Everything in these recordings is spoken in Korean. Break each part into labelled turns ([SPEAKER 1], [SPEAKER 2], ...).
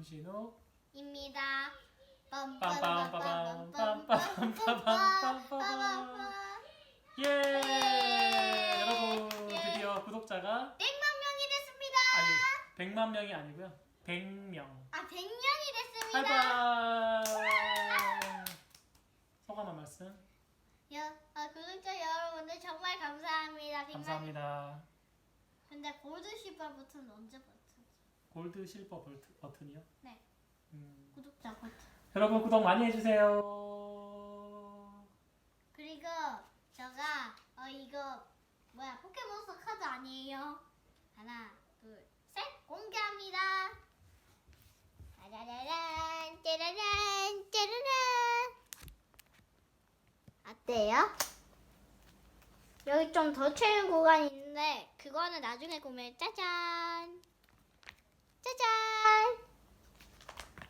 [SPEAKER 1] 김신우입니다.
[SPEAKER 2] 빰빰빰빰빰빰빰빰빰빰. 예! 여러분 드디어 구독자가
[SPEAKER 1] 100만 명이 됐습니다.
[SPEAKER 2] 아니 100만 명이 아니고요. 100명.
[SPEAKER 1] 아, 100명이 됐습니다.
[SPEAKER 2] 하이파이. 소감 한 말씀.
[SPEAKER 1] 여, 아, 구독자 여러분들 정말 감사합니다. 100만
[SPEAKER 2] 감사합니다.
[SPEAKER 1] 근데 골드 시발 버튼 언제 버튼?
[SPEAKER 2] 골드 실버 볼트, 버튼이요.
[SPEAKER 1] 네,
[SPEAKER 2] 음.
[SPEAKER 1] 구독자 버튼.
[SPEAKER 2] 여러분 구독 많이 해주세요.
[SPEAKER 1] 그리고 제가 어 이거 뭐야 포켓몬스터 카드 아니에요? 하나, 둘, 셋 공개합니다. 짜라란, 짜라란, 짜라란. 어때요? 여기 좀 더 채운 구간이 있는데 그거는 나중에 보면 짜잔, 짜잔,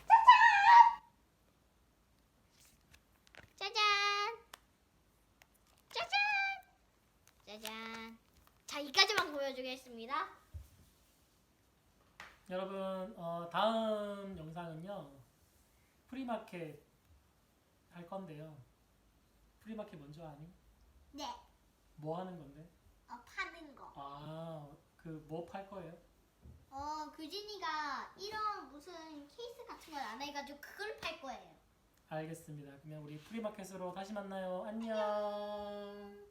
[SPEAKER 1] 짜잔, 짜잔, 짜잔, 짜잔. 자 이까지만 보여주겠습니다.
[SPEAKER 2] 여러분 어, 다음 영상은요 프리마켓 할 건데요. 프리마켓 먼저 아니?
[SPEAKER 1] 네,
[SPEAKER 2] 뭐 하는 건데?
[SPEAKER 1] 어, 파는 거.
[SPEAKER 2] 아 그 뭐 팔 거예요?
[SPEAKER 1] 어, 규진이가 이런 무슨 케이스 같은 걸 안 해가지고 그걸 팔 거예요.
[SPEAKER 2] 알겠습니다. 그러면 우리 프리마켓으로 다시 만나요. 안녕.